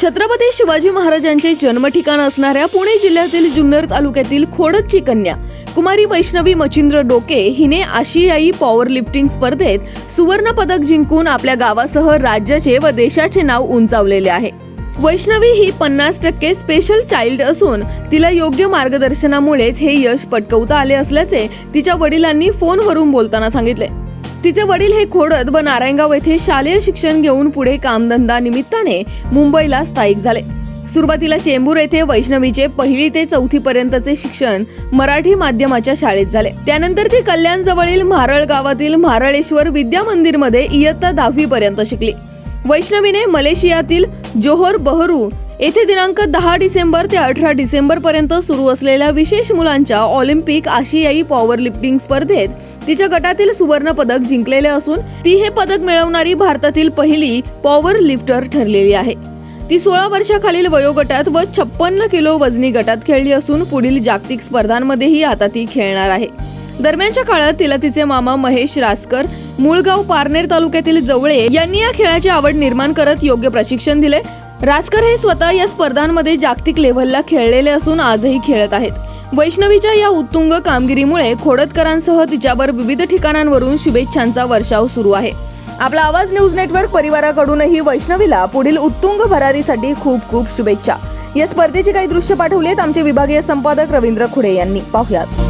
छत्रपती शिवाजी महाराजांचे जन्मठिकाण असणाऱ्या पुणे जिल्ह्यातील जुन्नर तालुक्यातील खोडदची कन्या कुमारी वैष्णवी मचिंद्र डोके हिने आशियाई पॉवर लिफ्टिंग स्पर्धेत सुवर्ण पदक जिंकून आपल्या गावासह राज्याचे व देशाचे नाव उंचावलेले आहे. वैष्णवी ही पन्नास टक्के स्पेशल चाइल्ड असून तिला योग्य मार्गदर्शनामुळेच हे यश पटकवता आले असल्याचे तिच्या वडिलांनी फोनवरून बोलताना सांगितले. तिचे वडील हे खोडद व नारायणगाव येथे शालेय शिक्षण घेऊन पुढे कामधंदा निमित्ताने मुंबईला स्थायिक झाले. सुरुवातीला चेंबूर येथे वैष्णवीचे पहिली ते चौथी पर्यंतचे शिक्षण मराठी माध्यमाच्या शाळेत झाले. त्यानंतर ती कल्याण जवळील म्हारळ गावातील म्हारळेश्वर विद्या मंदिरमध्ये इयत्ता दहावी पर्यंत शिकली. वैष्णवीने मलेशियातील जोहोर बहरू येथे दिनांक दहा डिसेंबर ते अठरा डिसेंबर पर्यंत सुरू असलेल्या विशेष मुलांच्या ऑलिम्पिक आशियाई पॉवर लिफ्टिंग स्पर्धेत तिच्या गटातील सुवर्ण पदक जिंकलेले असून ती हे पदक मिळवणारी भारतातील पहिली पॉवर लिफ्टर ठरलेली आहे. ती सोळा वर्षाखालील वयोगटात व छप्पन्न किलो वजनी गटात खेळली असून पुढील जागतिक स्पर्धांमध्येही आता ती खेळणार आहे. दरम्यानच्या काळात तिला तिचे मामा महेश रासकर मुळगाव पारनेर तालुक्यातील जवळे यांनी या खेळाची आवड निर्माण करत योग्य प्रशिक्षण दिले रासकर हे स्वतः या स्पर्धांमध्ये जागतिक लेव्हलला खेळलेले असून आजही खेळत आहेत. वैष्णवीच्या या उत्तुंग कामगिरीमुळे खोडतकरांसह तिच्यावर विविध ठिकाणांवरून शुभेच्छांचा वर्षाव सुरू आहे. आपला आवाज न्यूज नेटवर्क परिवाराकडूनही वैष्णवीला पुढील उत्तुंग भरारीसाठी खूप खूप शुभेच्छा. या स्पर्धेची काही दृश्य पाठवली आहेत आमचे विभागीय संपादक रवींद्र खुडे यांनी. पाहुयात.